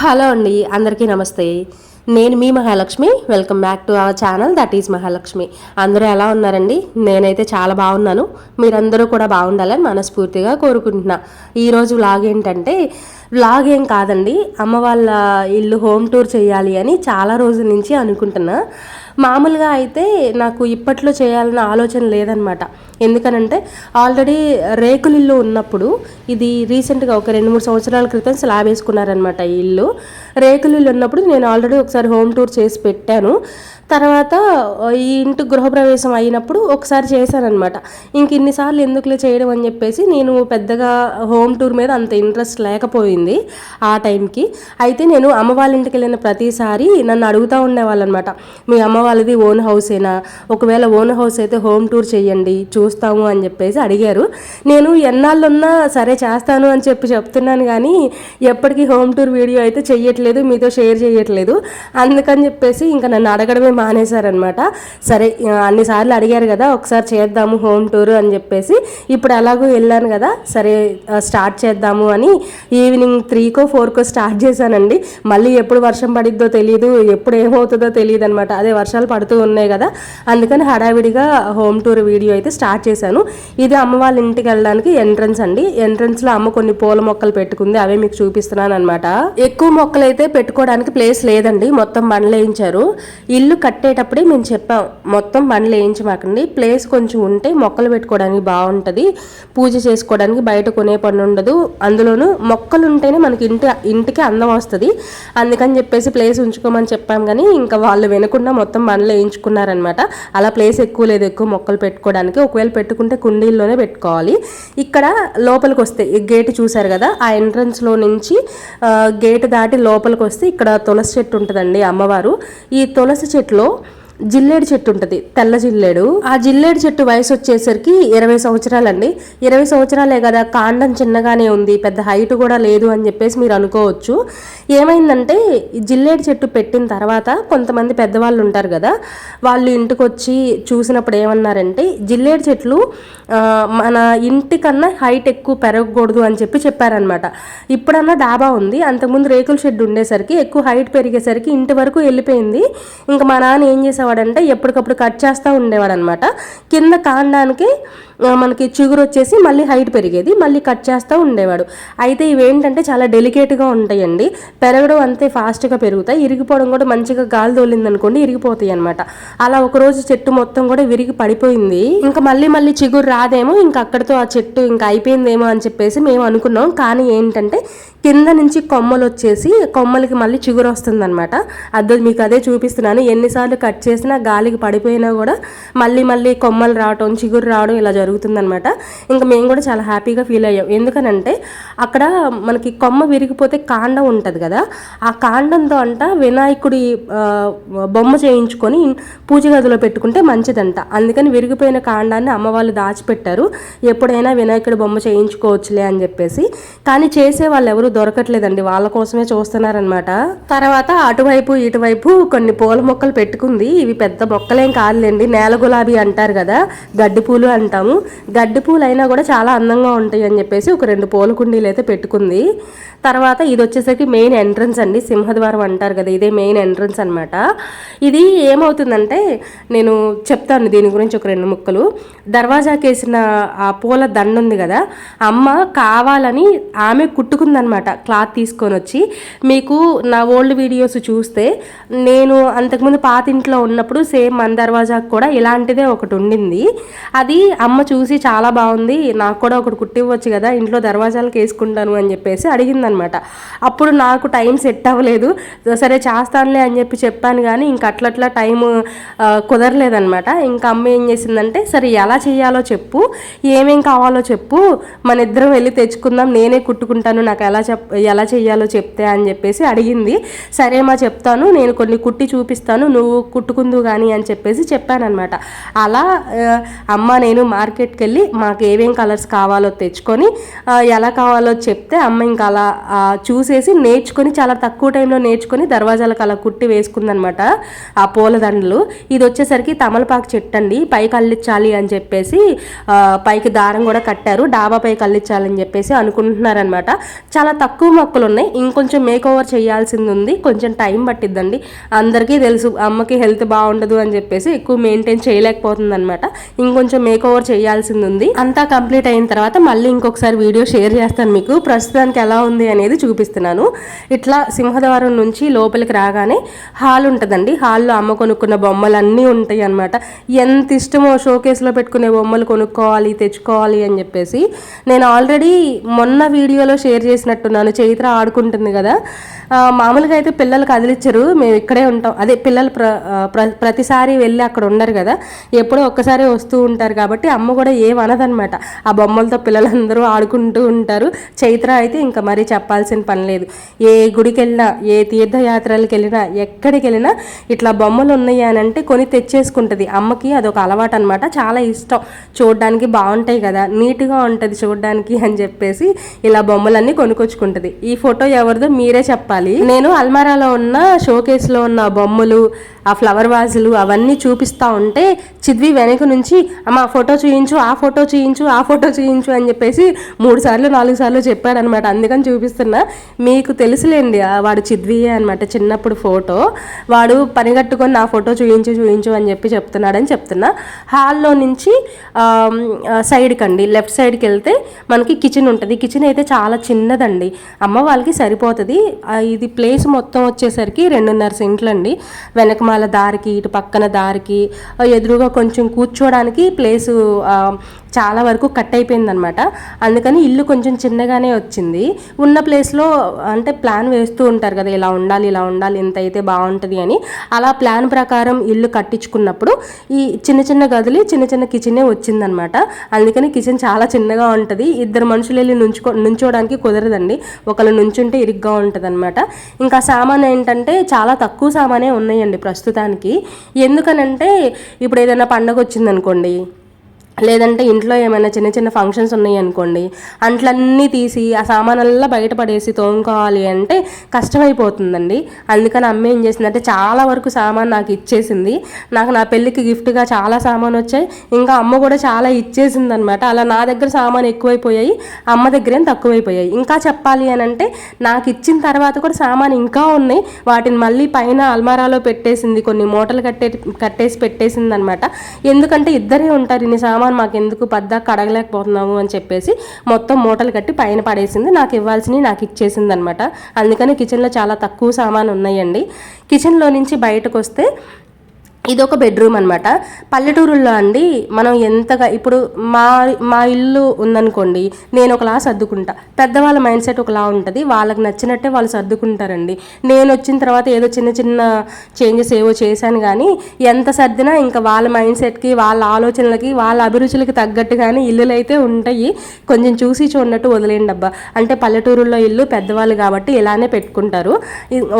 Hello అండి అందరికీ నమస్తే. నేను మీ Mahalakshmi welcome back to our channel that is Mahalakshmi. అందరూ ఎలా ఉన్నారండి? నేనైతే చాలా బాగున్నాను. మీరందరూ కూడా బాగుండాలని మనస్ఫూర్తిగా కోరుకుంటున్నా. ఈరోజు వ్లాగ్ ఏంటంటే వ్లాగ్ ఏం కాదండి అమ్మ వాళ్ళ ఇల్లు హోమ్ టూర్ చేయాలి అని చాలా రోజుల నుంచి అనుకుంటున్నా. మామూలుగా అయితే నాకు ఇప్పట్లో చేయాలన్న ఆలోచన లేదనమాట. ఎందుకనంటే ఆల్రెడీ రేకులు ఇల్లు ఉన్నప్పుడు ఇది రీసెంట్గా ఒక రెండు మూడు సంవత్సరాల క్రితం స్లాబ్ వేసుకున్నారనమాట ఈ ఇల్లు. రేకులు ఇల్లు ఉన్నప్పుడు నేను ఆల్రెడీ ఒకసారి హోమ్ టూర్ చేసి పెట్టాను. తర్వాత ఈ ఇంటి గృహప్రవేశం అయినప్పుడు ఒకసారి చేశానమాట ఇంక ఇన్నిసార్లు ఎందుకులే చేయడం అని చెప్పేసి నేను పెద్దగా హోమ్ టూర్ మీద అంత ఇంట్రెస్ట్ లేకపోయింది ఆ టైంకి. అయితే నేను అమ్మ వాళ్ళ ఇంటికి వెళ్ళిన ప్రతిసారి నన్ను అడుగుతూ ఉండేవాళ్ళనమాట మీ అమ్మ వాళ్ళది ఓన్ హౌసేనా? ఒకవేళ ఓన్ హౌస్ అయితే హోమ్ టూర్ చేయండి చూ చూస్తాము అని చెప్పేసి అడిగారు. నేను ఎన్నాళ్ళున్నా సరే చేస్తాను అని చెప్పి చెప్తున్నాను కానీ ఎప్పటికీ హోమ్ టూర్ వీడియో అయితే చెయ్యట్లేదు మీతో షేర్ చేయట్లేదు అందుకని చెప్పేసి ఇంకా నన్ను అడగడమే మానేశారనమాట సరే అన్నిసార్లు అడిగారు కదా ఒకసారి చేద్దాము హోమ్ టూర్ అని చెప్పేసి. ఇప్పుడు ఎలాగో వెళ్ళాను కదా సరే స్టార్ట్ చేద్దాము అని ఈవినింగ్ త్రీకో ఫోర్కో స్టార్ట్ చేశానండి. మళ్ళీ ఎప్పుడు వర్షం పడిద్దో తెలియదు ఎప్పుడు ఏమవుతుందో తెలియదు అనమాట అదే వర్షాలు పడుతూ ఉన్నాయి కదా అందుకని హడావిడిగా హోమ్ టూర్ వీడియో అయితే స్టార్ట్ చేశాను. ఇది అమ్మ వాళ్ళ ఇంటికి వెళ్ళడానికి ఎంట్రన్స్ అండి. ఎంట్రన్స్లో అమ్మ కొన్ని పూల మొక్కలు పెట్టుకుంది. అవే మీకు చూపిస్తున్నాను అనమాట ఎక్కువ మొక్కలు అయితే పెట్టుకోవడానికి ప్లేస్ లేదండి. మొత్తం బండ్లు వేయించారు. ఇల్లు కట్టేటప్పుడే మేము చెప్పాం మొత్తం బండ్లు వేయించమాకండి. ప్లేస్ కొంచెం ఉంటే మొక్కలు పెట్టుకోవడానికి బాగుంటుంది. పూజ చేసుకోవడానికి బయట కొనే పని ఉండదు. అందులోనూ మొక్కలు ఉంటేనే మనకి ఇంటి ఇంటికి అందం వస్తుంది. అందుకని చెప్పేసి ప్లేస్ ఉంచుకోమని చెప్పాం కానీ ఇంకా వాళ్ళు వినకుండా మొత్తం బండ్లు వేయించుకున్నారనమాట అలా ప్లేస్ ఎక్కువ లేదు. ఎక్కువ మొక్కలు పెట్టుకోవడానికి. ఒకవేళ పెట్టుకుంటే కుండీల్లోనే పెట్టుకోవాలి. ఇక్కడ లోపలికి వస్తే గేట్ చూసారు కదా ఆ ఎంట్రన్స్లో నుంచి గేట్ దాటి లోపలికి వస్తే ఇక్కడ తులసి చెట్టు ఉంటుందండి అమ్మవారు. ఈ తులసి చెట్టులో జిల్లేడు చెట్టు ఉంటుంది తెల్ల జిల్లేడు. ఆ జిల్లేడు చెట్టు వయసు వచ్చేసరికి ఇరవై సంవత్సరాలండి. ఇరవై సంవత్సరాలే కదా కాండం చిన్నగానే ఉంది పెద్ద హైట్ కూడా లేదు అని చెప్పేసి మీరు అనుకోవచ్చు. ఏమైందంటే జిల్లేడు చెట్టు పెట్టిన తర్వాత కొంతమంది పెద్దవాళ్ళు ఉంటారు కదా వాళ్ళు ఇంటికి వచ్చి చూసినప్పుడు ఏమన్నారంటే జిల్లేడు చెట్లు మన ఇంటికన్నా హైట్ ఎక్కువ పెరగకూడదు అని చెప్పి చెప్పారనమాట ఇప్పుడన్నా డాబా ఉంది అంతకుముందు రేకుల షెడ్ ఉండేసరికి ఎక్కువ హైట్ పెరిగేసరికి ఇంటి వరకు వెళ్ళిపోయింది. ఇంకా మా నాన్న ఏం చేసావు చేసేవాడంటే ఎప్పటికప్పుడు కట్ చేస్తూ ఉండేవాడు అనమాట కింద కాండానికి మనకి చిగురు వచ్చేసి మళ్ళీ హైట్ పెరిగేది మళ్ళీ కట్ చేస్తూ ఉండేవాడు. అయితే ఇవేంటంటే చాలా డెలికేట్గా ఉంటాయండి. పెరగడం అంతే ఫాస్ట్గా పెరుగుతాయి. ఇరిగిపోవడం కూడా మంచిగా గాలి తోలింది అనుకోండి ఇరిగిపోతాయి అనమాట అలా ఒకరోజు చెట్టు మొత్తం కూడా విరిగి పడిపోయింది. ఇంకా మళ్ళీ మళ్ళీ చిగురు రాదేమో ఇంకా అక్కడితో ఆ చెట్టు ఇంకా అయిపోయిందేమో అని చెప్పేసి మేము అనుకున్నాం. కానీ ఏంటంటే కింద నుంచి కొమ్మలు వచ్చేసి కొమ్మలకి మళ్ళీ చిగురు వస్తుందన్నమాట. అద్దు మీకు అదే చూపిస్తున్నాను. ఎన్నిసార్లు కట్ చేసినా గాలికి పడిపోయినా కూడా మళ్ళీ మళ్ళీ కొమ్మలు రావటం చిగురు రావడం ఇలా జరుగుతుందనమాట ఇంకా మేము కూడా చాలా హ్యాపీగా ఫీల్ అయ్యాం. ఎందుకనంటే అక్కడ మనకి కొమ్మ విరిగిపోతే కాండం ఉంటుంది కదా ఆ కాండంతో అంట వినాయకుడి బొమ్మ చేయించుకొని పూజ గదిలో పెట్టుకుంటే మంచిదంట. అందుకని విరిగిపోయిన కాండాన్ని అమ్మ వాళ్ళు దాచిపెట్టారు. ఎప్పుడైనా వినాయకుడి బొమ్మ చేయించుకోవచ్చులే అని చెప్పేసి. కానీ చేసే వాళ్ళు ఎవరు దొరకట్లేదండి. వాళ్ళ కోసమే చూస్తున్నారనమాట తర్వాత అటువైపు ఇటువైపు కొన్ని పూల మొక్కలు పెట్టుకుంది. ఇవి పెద్ద మొక్కలేం కాదులేండి. నేల గులాబీ అంటారు కదా గడ్డి పూలు అంటాము. గడ్డి పూలు అయినా కూడా చాలా అందంగా ఉంటాయి అని చెప్పేసి ఒక రెండు పూల కుండీలు అయితే పెట్టుకుంది. తర్వాత ఇది వచ్చేసరికి మెయిన్ ఎంట్రన్స్ అండి. సింహద్వారం అంటారు కదా ఇదే మెయిన్ ఎంట్రన్స్ అనమాట ఇది ఏమవుతుందంటే నేను చెప్తాను దీని గురించి ఒక రెండు ముక్కలు. దర్వాజాకి వేసిన ఆ పూల దండ ఉంది కదా అమ్మ కావాలని ఆమె కుట్టుకుందనమాట క్లాత్ తీసుకొని వచ్చి. మీకు నా ఓల్డ్ వీడియోస్ చూస్తే నేను అంతకుముందు పాత ఇంట్లో ఉన్నప్పుడు సేమ్ మన దర్వాజాకు కూడా ఇలాంటిదే ఒకటి ఉండింది. అది అమ్మ చూసి చాలా బాగుంది. నాకు కూడా ఒకటి కుట్టివ్వచ్చు కదా ఇంట్లో దర్వాజాలకు వేసుకుంటాను అని చెప్పేసి అడిగిందనమాట. అప్పుడు నాకు టైం సెట్ అవ్వలేదు. సరే చేస్తానులే అని చెప్పి చెప్పాను కానీ ఇంక అట్లట్లా టైం కుదరలేదనమాట. ఇంకా అమ్మ ఏం చేసిందంటే సరే ఎలా చేయాలో చెప్పు ఏమేం కావాలో చెప్పు మన ఇద్దరం వెళ్ళి తెచ్చుకుందాం నేనే కుట్టుకుంటాను నాకు ఎలా చెప్ ఎలా చేయాలో చెప్తే అని చెప్పేసి అడిగింది. సరే మా చెప్తాను నేను కొన్ని కుట్టి చూపిస్తాను నువ్వు కుట్టుకుందు కానీ అని చెప్పేసి చెప్పానమాట అలా అమ్మ నేను మార్కెట్ మార్కెట్కి వెళ్ళి మాకు ఏమేం కలర్స్ కావాలో తెచ్చుకొని ఎలా కావాలో చెప్తే అమ్మ ఇంకా అలా చూసేసి నేర్చుకొని చాలా తక్కువ టైంలో నేర్చుకొని దర్వాజాలకు అలా కుట్టి వేసుకుందనమాట ఆ పూలదండలు ఇది వచ్చేసరికి తమలపాకు చెట్టు అండి పైకి అల్లించాలి అని చెప్పేసి పైకి దారం కూడా కట్టారు డాబా పైకి అల్లించాలని చెప్పేసి అనుకుంటున్నారనమాట. చాలా తక్కువ మొక్కలు ఉన్నాయి ఇంకొంచెం మేక్ ఓవర్ చేయాల్సింది ఉంది కొంచెం టైం పట్టిద్దండి. అందరికీ తెలుసు అమ్మకి హెల్త్ బాగుండదు అని చెప్పేసి ఎక్కువ మెయింటైన్ చేయలేకపోతుంది అనమాట ఇంకొంచెం మేక్ ఓవర్ చేయాల్సింది ఉంది అంతా కంప్లీట్ అయిన తర్వాత మళ్ళీ ఇంకొకసారి వీడియో షేర్ చేస్తాను మీకు. ప్రస్తుతానికి ఎలా ఉంది అనేది చూపిస్తున్నాను. ఇట్లా సింహద్వారం నుంచి లోపలికి రాగానే హాల్ ఉంటుందండి. హాల్లో అమ్మ కొనుక్కున్న బొమ్మలు అన్నీ ఉంటాయి అనమాట ఎంత ఇష్టమో షోకేస్లో పెట్టుకునే బొమ్మలు కొనుక్కోవాలి తెచ్చుకోవాలి అని చెప్పేసి నేను ఆల్రెడీ మొన్న వీడియోలో షేర్ చేసినట్టున్నాను. చైత్ర ఆడుకుంటుంది కదా. మామూలుగా అయితే పిల్లలు కదిలిచ్చరు. మేము ఇక్కడే ఉంటాం. అదే పిల్లలు ప్ర- ప్రతిసారి వెళ్ళి అక్కడ ఉండరు కదా. ఎప్పుడో ఒక్కసారి వస్తూ ఉంటారు కాబట్టి అమ్మ కూడా ఏమనదనమాట ఆ బొమ్మలతో పిల్లలందరూ ఆడుకుంటూ ఉంటారు. చైత్ర అయితే ఇంకా మరీ చెప్పాల్సిన పని లేదు. ఏ గుడికి వెళ్ళినా ఏ తీర్థయాత్రలకు వెళ్ళినా ఎక్కడికి వెళ్ళినా ఇట్లా బొమ్మలు ఉన్నాయి అని అంటే కొని తెచ్చేసుకుంటుంది. అమ్మకి అదొక అలవాటు అనమాట చాలా ఇష్టం. చూడడానికి బాగుంటాయి కదా నీట్గా ఉంటుంది చూడడానికి అని చెప్పేసి ఇలా బొమ్మలన్నీ కొనుక్కొచ్చుకుంటుంది. ఈ ఫోటో ఎవరిదో మీరే చెప్పాలి. నేను అల్మారాలో ఉన్న షోకేస్లో ఉన్న బొమ్మలు ఆ ఫ్లవర్ వాజులు అవన్నీ చూపిస్తా ఉంటే చిద్వి వెనక నుంచి అమ్మ ఆ ఫోటో చేయించు ఆ ఫోటో చూయించు ఆ ఫోటో చేయించు అని చెప్పేసి మూడు సార్లు నాలుగు సార్లు చెప్పాడనమాట అందుకని చూపిస్తున్నా. మీకు తెలుసులేండి వాడు చిద్వియే అనమాట చిన్నప్పుడు ఫోటో. వాడు పనిగట్టుకొని నా ఫోటో చూయించు చూయించు అని చెప్పి చెప్తున్నాడని చెప్తున్నా. హాల్లో నుంచి సైడ్కి అండి. లెఫ్ట్ సైడ్కి వెళ్తే మనకి కిచెన్ ఉంటుంది. కిచెన్ అయితే చాలా చిన్నదండి. అమ్మ వాళ్ళకి సరిపోతుంది. ఇది ప్లేస్ మొత్తం వచ్చేసరికి రెండున్నర సెంట్లు అండి. వెనకమాల దారికి ఇటు పక్కన దారికి ఎదురుగా కొంచెం కూర్చోడానికి ప్లేసు చాలా వరకు కట్ అయిపోయింది అనమాట అందుకని ఇల్లు కొంచెం చిన్నగానే వచ్చింది. ఉన్న ప్లేస్లో అంటే ప్లాన్ వేస్తూ ఉంటారు కదా ఇలా ఉండాలి ఇలా ఉండాలి ఇంత అయితే బాగుంటుంది అని. అలా ప్లాన్ ప్రకారం ఇల్లు కట్టించుకున్నప్పుడు ఈ చిన్న చిన్న గదులు చిన్న చిన్న కిచెనే వచ్చిందనమాట అందుకని కిచెన్ చాలా చిన్నగా ఉంటుంది. ఇద్దరు మనుషులు వెళ్ళి నుంచుకో నుంచోడానికి కుదరదండి. ఒకళ్ళు నుంచుంటే ఇరుగ్గా ఉంటుంది అనమాట ఇంకా సామాన్ ఏంటంటే చాలా తక్కువ సామానే ఉన్నాయండి ప్రస్తుతానికి. ఎందుకనంటే ఇప్పుడు ఏదైనా పండగ వచ్చిందనుకోండి లేదంటే ఇంట్లో ఏమైనా చిన్న చిన్న ఫంక్షన్స్ ఉన్నాయి అనుకోండి అంట్లన్నీ తీసి ఆ సామానల్లా బయటపడేసి తోముకోవాలి అంటే కష్టమైపోతుందండి. అందుకని అమ్మ ఏం చేసిందంటే చాలా వరకు సామాన్ నాకు ఇచ్చేసింది. నాకు నా పెళ్ళికి గిఫ్ట్గా చాలా సామాన్ వచ్చాయి. ఇంకా అమ్మ కూడా చాలా ఇచ్చేసింది అనమాట అలా నా దగ్గర సామాన్ ఎక్కువైపోయాయి అమ్మ దగ్గరేం తక్కువైపోయాయి. ఇంకా చెప్పాలి అని అంటే నాకు ఇచ్చిన తర్వాత కూడా సామాన్ ఇంకా ఉన్నాయి. వాటిని మళ్ళీ పైన అల్మారాలో పెట్టేసింది కొన్ని మూటలు కట్టే కట్టేసి పెట్టేసింది అనమాట ఎందుకంటే ఇద్దరే ఉంటారు ఇన్ని సామాన్ మాకు ఎందుకు పద్దా కడగలేకపోతున్నాము అని చెప్పేసి మొత్తం మూటలు కట్టి పైన పడేసింది. నాకు ఇవ్వాల్సినవి నాకు ఇచ్చేసింది అనమాట అందుకని కిచెన్లో చాలా తక్కువ సామాన్ ఉన్నాయండి కిచెన్లో నుంచి బయటకు వస్తే ఇది ఒక బెడ్రూమ్ అనమాట పల్లెటూరుల్లో అండి మనం ఎంతగా ఇప్పుడు మా మా ఇల్లు ఉందనుకోండి నేను ఒకలా సర్దుకుంటా. పెద్దవాళ్ళ మైండ్ సెట్ ఒకలా ఉంటుంది వాళ్ళకి నచ్చినట్టే వాళ్ళు సర్దుకుంటారండి. నేను వచ్చిన తర్వాత ఏదో చిన్న చిన్న చేంజెస్ ఏవో చేశాను కానీ ఎంత సర్దినా ఇంకా వాళ్ళ మైండ్ సెట్కి వాళ్ళ ఆలోచనలకి వాళ్ళ అభిరుచులకి తగ్గట్టుగానే ఇల్లులు అయితే ఉంటాయి. కొంచెం చూసి చూడనట్టు వదిలేండి అబ్బా. అంటే పల్లెటూరుల్లో ఇల్లు పెద్దవాళ్ళు కాబట్టి ఇలానే పెట్టుకుంటారు.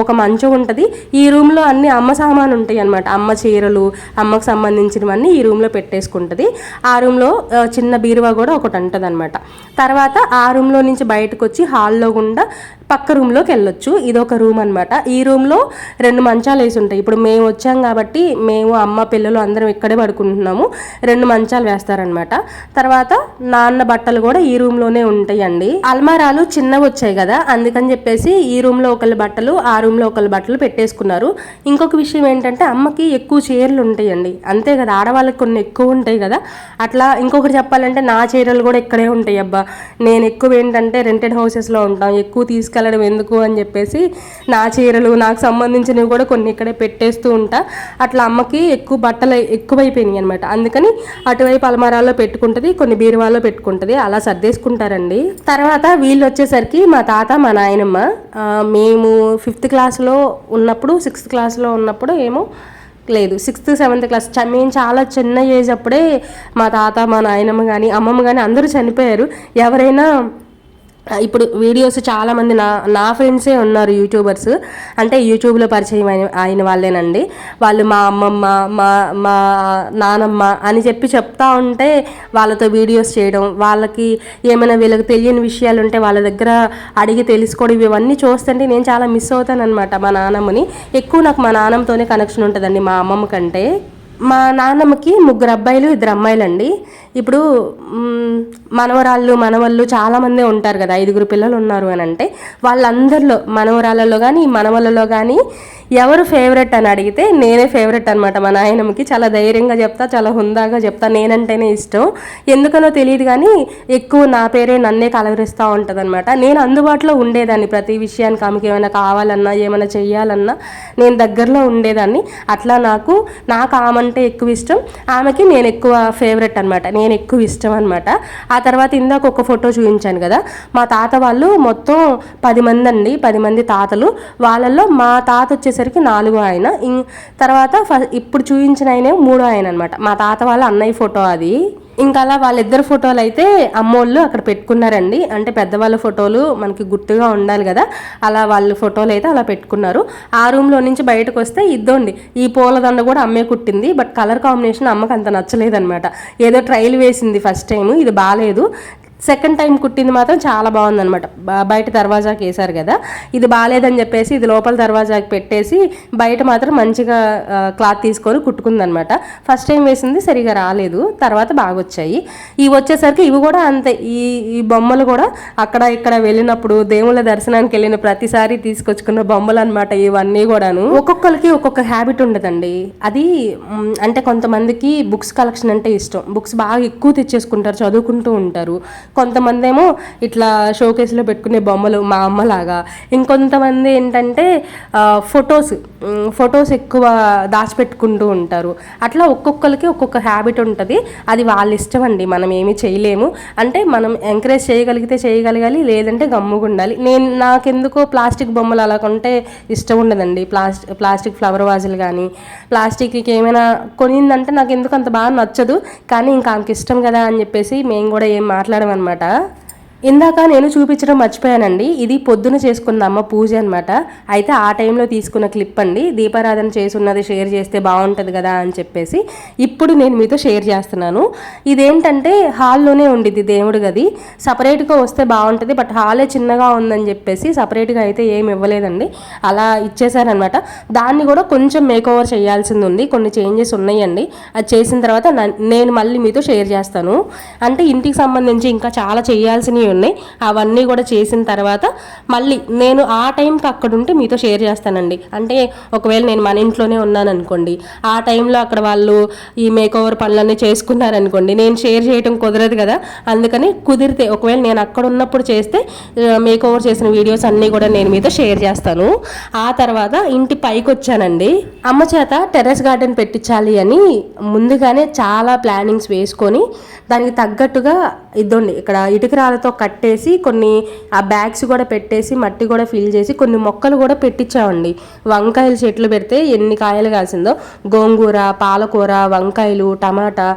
ఒక మంచం ఉంటుంది. ఈ రూమ్లో అన్ని అమ్మ సామాను ఉంటాయి అనమాట అమ్మ చీరలు అమ్మకు సంబంధించినవన్నీ ఈ రూమ్లో పెట్టేసుకుంటుంది. ఆ రూమ్లో చిన్న బీరువా కూడా ఒకటి ఉంటుంది అనమాట తర్వాత ఆ రూమ్లో నుంచి బయటకు వచ్చి హాల్లో గుండా పక్క రూమ్లోకి వెళ్ళొచ్చు. ఇది ఒక రూమ్ అనమాట ఈ రూమ్లో రెండు మంచాలు వేసి ఉంటాయి. ఇప్పుడు మేము వచ్చాం కాబట్టి మేము అమ్మ పిల్లలు అందరం ఇక్కడే పడుకుంటున్నాము. రెండు మంచాలు వేస్తారనమాట తర్వాత నాన్న బట్టలు కూడా ఈ రూమ్లోనే ఉంటాయండి. అల్మారాలు చిన్నవి వచ్చాయి కదా అందుకని చెప్పేసి ఈ రూమ్లో ఒకళ్ళ బట్టలు ఆ రూమ్లో ఒకళ్ళ బట్టలు పెట్టేసుకున్నారు. ఇంకొక విషయం ఏంటంటే అమ్మకి ఎక్కువ చీరలు ఉంటాయండి. అంతే కదా ఆడవాళ్ళకి కొన్ని ఎక్కువ ఉంటాయి కదా. అట్లా ఇంకొకటి చెప్పాలంటే నా చీరలు కూడా ఇక్కడే ఉంటాయి అబ్బా. నేను ఎక్కువ ఏంటంటే రెంటెడ్ హౌసెస్లో ఉంటాం. ఎక్కువ తీసుకెళ్ళడం ఎందుకు అని చెప్పేసి నా చీరలు నాకు సంబంధించినవి కూడా కొన్ని ఇక్కడే పెట్టేస్తూ ఉంటా. అట్లా అమ్మకి ఎక్కువ బట్టలు ఎక్కువైపోయినాయి అనమాట అందుకని అటువైపు అలమారాల్లో పెట్టుకుంటుంది కొన్ని బీరువాలో పెట్టుకుంటుంది అలా సర్దేసుకుంటారండి. తర్వాత వీళ్ళు వచ్చేసరికి మా తాత మా నాయనమ్మ మేము ఫిఫ్త్ క్లాస్లో ఉన్నప్పుడు సిక్స్త్ క్లాస్లో ఉన్నప్పుడు ఏమో లేదు సిక్స్త్ సెవెంత్ క్లాస్ చ- మేము చాలా చిన్న ఏజ్ అప్పుడే మా తాత మా నాయనమ్మ కానీ అమ్మమ్మ కానీ అందరూ చనిపోయారు. ఎవరైనా ఇప్పుడు వీడియోస్ చాలామంది నా నా ఫ్రెండ్సే ఉన్నారు యూట్యూబర్స్ అంటే యూట్యూబ్లో పరిచయం అయిన అయిన వాళ్ళేనండి. వాళ్ళు మా అమ్మమ్మ మా మా నానమ్మ అని చెప్పి చెప్తా ఉంటే వాళ్ళతో వీడియోస్ చేయడం వాళ్ళకి ఏమైనా వీళ్ళకి తెలియని విషయాలు ఉంటే వాళ్ళ దగ్గర అడిగి తెలుసుకోవడం ఇవన్నీ చూస్తుంటే నేను చాలా మిస్ అవుతాను అనమాట మా నానమ్మని. ఎక్కువ నాకు మా నాన్నమ్మతోనే కనెక్షన్ ఉంటుందండి మా అమ్మమ్మ కంటే. మా నాన్నమ్మకి ముగ్గురు అబ్బాయిలు ఇద్దరు అమ్మాయిలండి. ఇప్పుడు మనవరాళ్ళు మనవళ్ళు చాలామంది ఉంటారు కదా ఐదుగురు పిల్లలు ఉన్నారు అని అంటే వాళ్ళందరిలో మనవరాళ్ళలో కానీ మనవళ్ళలో కానీ ఎవరు ఫేవరెట్ అని అడిగితే నేనే ఫేవరెట్ అనమాట మా నాయనమ్మకి చాలా ధైర్యంగా చెప్తా చాలా హుందాగా చెప్తా నేనంటేనే ఇష్టం. ఎందుకనో తెలియదు కానీ ఎక్కువ నా పేరే నన్నే కలవరిస్తూ ఉంటుంది అనమాట నేను అందుబాటులో ఉండేదాన్ని ప్రతి విషయానికి ఆమెకి ఏమైనా కావాలన్నా ఏమైనా చేయాలన్నా నేను దగ్గరలో ఉండేదాన్ని. అట్లా నాకు నాకు ఆమె అంటే ఎక్కువ ఇష్టం. ఆమెకి నేను ఎక్కువ ఫేవరెట్ అనమాట నేను ఎక్కువ ఇష్టం అనమాట ఆ తర్వాత ఇందాక ఒక ఫోటో చూపించాను కదా మా తాత వాళ్ళు మొత్తం పది మంది అండి పది మంది తాతలు. వాళ్ళల్లో మా తాత వచ్చేసరికి నాలుగో ఆయన. ఇం- తర్వాత ఫ- ఇప్పుడు చూపించిన ఆయనే మూడో ఆయన అనమాట మా తాత వాళ్ళ అన్నయ్య ఫోటో అది. ఇంకా అలా వాళ్ళిద్దరు ఫోటోలు అయితే అమ్మోళ్ళు అక్కడ పెట్టుకున్నారండి. అంటే పెద్దవాళ్ళ ఫోటోలు మనకి గుర్తుగా ఉండాలి కదా. అలా వాళ్ళ ఫోటోలు అయితే అలా పెట్టుకున్నారు. ఆ రూమ్లో నుంచి బయటకు వస్తే ఇద్దోండి ఈ పూలదండ కూడా అమ్మే కుట్టింది. బట్ కలర్ కాంబినేషన్ అమ్మకి అంత నచ్చలేదన్నమాట. ఏదో ట్రైల్ వేసింది ఫస్ట్ టైం ఇది బాగాలేదు సెకండ్ టైం కుట్టింది మాత్రం చాలా బాగుందనమాట బయట దర్వాజాకి వేశారు కదా. ఇది బాగాలేదని చెప్పేసి ఇది లోపల దర్వాజాకి పెట్టేసి బయట మాత్రం మంచిగా క్లాత్ తీసుకొని కుట్టుకుందనమాట ఫస్ట్ టైం వేసింది సరిగా రాలేదు. తర్వాత బాగా వచ్చాయి ఇవి వచ్చేసరికి ఇవి కూడా అంతే. ఈ ఈ బొమ్మలు కూడా అక్కడ ఇక్కడ వెళ్ళినప్పుడు దేవుళ్ళ దర్శనానికి వెళ్ళిన ప్రతిసారి తీసుకొచ్చుకున్న బొమ్మలు అనమాట ఇవన్నీ కూడాను. ఒక్కొక్కరికి ఒక్కొక్క హ్యాబిట్ ఉండదండి. అది అంటే కొంతమందికి బుక్స్ కలెక్షన్ అంటే ఇష్టం. బుక్స్ బాగా ఎక్కువ తెచ్చేసుకుంటారు చదువుకుంటూ ఉంటారు. కొంతమంది ఏమో ఇట్లా షోకేస్లో పెట్టుకునే బొమ్మలు మా అమ్మలాగా. ఇంకొంతమంది ఏంటంటే ఫొటోస్ ఫొటోస్ ఎక్కువ దాచిపెట్టుకుంటూ ఉంటారు. అట్లా ఒక్కొక్కరికి ఒక్కొక్క హ్యాబిట్ ఉంటుంది. అది వాళ్ళ ఇష్టం అండి. మనం ఏమీ చేయలేము. అంటే మనం ఎంకరేజ్ చేయగలిగితే చేయగలగాలి లేదంటే గమ్ముగా ఉండాలి. నేను నాకెందుకో ప్లాస్టిక్ బొమ్మలు అలా కొంటే ఇష్టం ఉండదండి. ప్లాస్టిక్ ప్లాస్టిక్ ఫ్లవర్ వాజులు కానీ ప్లాస్టిక్కి ఏమైనా కొనిందంటే నాకు ఎందుకు అంత బాగా నచ్చదు. కానీ ఇంకా ఆమెకి ఇష్టం కదా అని చెప్పేసి మేము కూడా ఏం మాట్లాడమన్నమాట అనమాట ఇందాక నేను చూపించడం మర్చిపోయానండి. ఇది పొద్దున చేసుకున్న అమ్మ పూజ అనమాట అయితే ఆ టైంలో తీసుకున్న క్లిప్ అండి. దీపారాధన చేసున్నది షేర్ చేస్తే బాగుంటుంది కదా అని చెప్పేసి ఇప్పుడు నేను మీతో షేర్ చేస్తున్నాను. ఇదేంటంటే హాల్లోనే ఉండిద్ది దేవుడి గది. సపరేట్గా వస్తే బాగుంటుంది బట్ హాలే చిన్నగా ఉందని చెప్పేసి సపరేట్గా అయితే ఏమి ఇవ్వలేదండి. అలా ఇచ్చేసారనమాట దాన్ని కూడా కొంచెం మేక్ ఓవర్ చేయాల్సింది ఉంది కొన్ని చేంజెస్ ఉన్నాయండి. అది చేసిన తర్వాత నేను మళ్ళీ మీతో షేర్ చేస్తాను. అంటే ఇంటికి సంబంధించి ఇంకా చాలా చేయాల్సినవి ఉన్నాయి. అవన్నీ కూడా చేసిన తర్వాత మళ్ళీ నేను ఆ టైంకి అక్కడ ఉంటే మీతో షేర్ చేస్తానండి. అంటే ఒకవేళ నేను మన ఇంట్లోనే ఉన్నాను అనుకోండి ఆ టైంలో అక్కడ వాళ్ళు ఈ మేక్ ఓవర్ పనులన్నీ చేసుకున్నారనుకోండి నేను షేర్ చేయడం కుదరదు కదా. అందుకని కుదిరితే ఒకవేళ నేను అక్కడ ఉన్నప్పుడు చేస్తే మేక్ ఓవర్ చేసిన వీడియోస్ అన్నీ కూడా నేను మీతో షేర్ చేస్తాను. ఆ తర్వాత ఇంటి పైకి వచ్చానండి. అమ్మ చేత టెర్రస్ గార్డెన్ పెట్టించాలి అని ముందుగానే చాలా ప్లానింగ్స్ వేసుకొని దానికి తగ్గట్టుగా ఇద్దండి ఇక్కడ ఇటుకరాలతో కట్టేసి కొన్ని ఆ బ్యాగ్స్ కూడా పెట్టేసి మట్టి కూడా ఫిల్ చేసి కొన్ని మొక్కలు కూడా పెట్టించామండి. వంకాయల చెట్లు పెడితే ఎన్ని కాయలు కాసిందో గోంగూర పాలకూర వంకాయలు టమాటా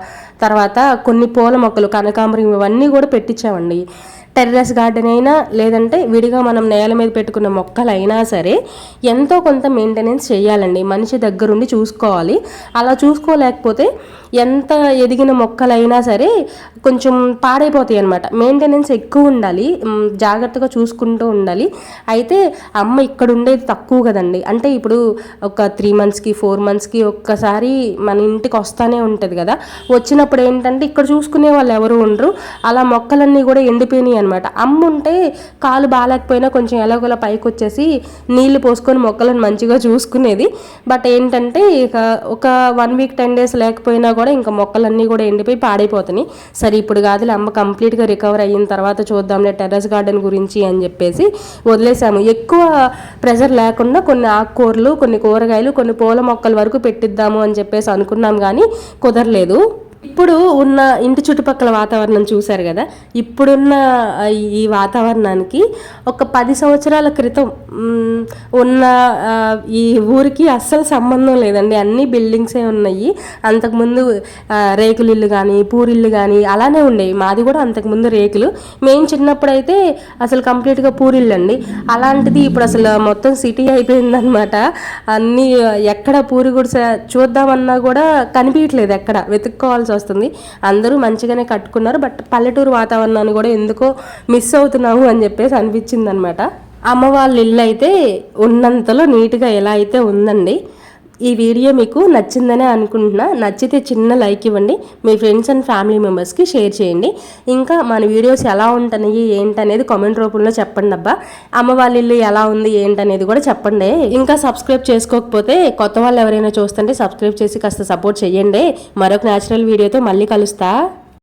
తర్వాత కొన్ని పూల మొక్కలు కనకాంబరం ఇవన్నీ కూడా పెట్టించామండి. టెర్రస్ గార్డెన్ అయినా లేదంటే విడిగా మనం నేల మీద పెట్టుకున్న మొక్కలైనా సరే ఎంతో కొంత మెయింటెనెన్స్ చేయాలండి. మనిషి దగ్గరుండి చూసుకోవాలి. అలా చూసుకోలేకపోతే ఎంత ఎదిగిన మొక్కలైనా సరే కొంచెం పాడైపోతాయి అనమాట మెయింటెనెన్స్ ఎక్కువ ఉండాలి. జాగ్రత్తగా చూసుకుంటూ ఉండాలి. అయితే అమ్మ ఇక్కడ ఉండేది తక్కువ కదండి. అంటే ఇప్పుడు ఒక త్రీ మంత్స్కి ఫోర్ మంత్స్కి ఒక్కసారి మన ఇంటికి వస్తానే ఉంటుంది కదా. వచ్చినప్పుడు ఏంటంటే ఇక్కడ చూసుకునే వాళ్ళు ఎవరు ఉండరు. అలా మొక్కలన్నీ కూడా ఎండిపోయినాయి అనమాట అమ్మ ఉంటే కాలు బాగాలేకపోయినా కొంచెం ఎలాగోలా పైకి వచ్చేసి నీళ్ళు పోసుకొని మొక్కలను మంచిగా చూసుకునేది. బట్ ఏంటంటే ఇక ఒక వన్ వీక్ టెన్ డేస్ లేకపోయినా కూడా ఇంకా మొక్కలన్నీ కూడా ఎండిపోయి పాడైపోతున్నాయి. సరే ఇప్పుడు కాదులే అమ్మ కంప్లీట్గా రికవర్ అయిన తర్వాత చూద్దాంలే టెర్రస్ గార్డెన్ గురించి అని చెప్పేసి వదిలేసాము. ఎక్కువ ప్రెజర్ లేకుండా కొన్ని ఆకుకూరలు కొన్ని కూరగాయలు కొన్ని పూల మొక్కల వరకు పెట్టిద్దాము అని చెప్పేసి అనుకున్నాం కానీ కుదరలేదు. ఇప్పుడు ఉన్న ఇంటి చుట్టుపక్కల వాతావరణం చూశారు కదా ఇప్పుడున్న ఈ వాతావరణానికి ఒక పది సంవత్సరాల క్రితం ఉన్న ఈ ఊరికి అస్సలు సంబంధం లేదండి. అన్ని బిల్డింగ్సే ఉన్నాయి. అంతకుముందు రేకులు ఇల్లు కానీ పూరిల్లు కానీ అలానే ఉండేవి. మాది కూడా అంతకుముందు రేకులు. మేము చిన్నప్పుడు అయితే అసలు కంప్లీట్గా పూరిల్లు అండి అలాంటిది ఇప్పుడు అసలు మొత్తం సిటీ అయిపోయిందనమాట అన్నీ ఎక్కడ పూరి గుడిసె చూద్దామన్నా కూడా కనిపించట్లేదు ఎక్కడ. వెతుక్కోవాల్సి వస్తుంది. అందరూ మంచిగానే కట్టుకున్నారు. బట్ పల్లెటూరు వాతావరణాన్ని కూడా ఎందుకో మిస్ అవుతున్నాము అని చెప్పేసి అనిపించింది అనమాట అమ్మ వాళ్ళ ఇల్లు అయితే ఉన్నంతలో నీట్గా ఎలా అయితే ఉందండి. ఈ వీడియో మీకు నచ్చిందనే అనుకుంటున్నా. నచ్చితే చిన్న లైక్ ఇవ్వండి. మీ ఫ్రెండ్స్ అండ్ ఫ్యామిలీ మెంబర్స్కి షేర్ చేయండి. ఇంకా మన వీడియోస్ ఎలా ఉంటున్నాయి ఏంటనేది కామెంట్ రూపంలో చెప్పండి అబ్బా. అమ్మ వాళ్ళ ఇల్లు ఎలా ఉంది ఏంటనేది కూడా చెప్పండి. ఇంకా సబ్స్క్రైబ్ చేసుకోకపోతే కొత్త వాళ్ళు ఎవరైనా చూస్తుంటే సబ్స్క్రైబ్ చేసి కాస్త సపోర్ట్ చేయండి మరొక న్యాచురల్ వీడియోతో మళ్ళీ కలుస్తా.